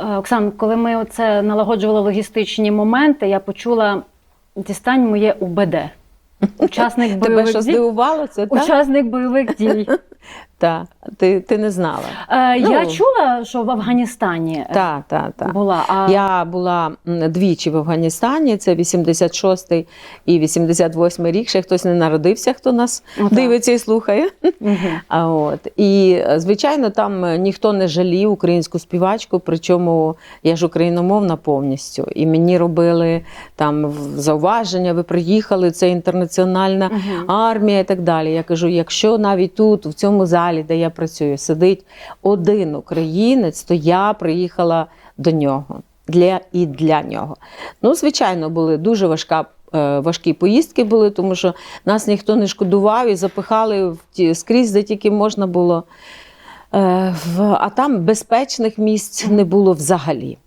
Е, Оксан, коли ми оце налагоджували логістичні моменти, я почула дістань моє УБД. Учасник Тебе бойових що дій. здивувало це? Так? Учасник бойових дій. Та. Ти, ти не знала. Е, Я Ну. чула, що в Афганістані е, Так, так, так. була. А... Я була двічі в Афганістані, це 86-й і 88-й рік. Ще хтось не народився, хто нас Отак. дивиться і слухає. А от і е, звичайно, там е, ніхто не жалів українську співачку, причому я ж україномовна повністю. І мені робили там зауваження, ви приїхали, це інтернаціональна Мгм. армія і так далі. Я кажу: якщо навіть тут, в цьому залі, де я працюю, сидить один українець, то я приїхала до нього для і для нього. Ну, звичайно, були дуже важка. е, Важкі поїздки були, тому що нас ніхто не шкодував і запихали в ті скрізь, де тільки можна було. Е, в- А там безпечних місць не було взагалі.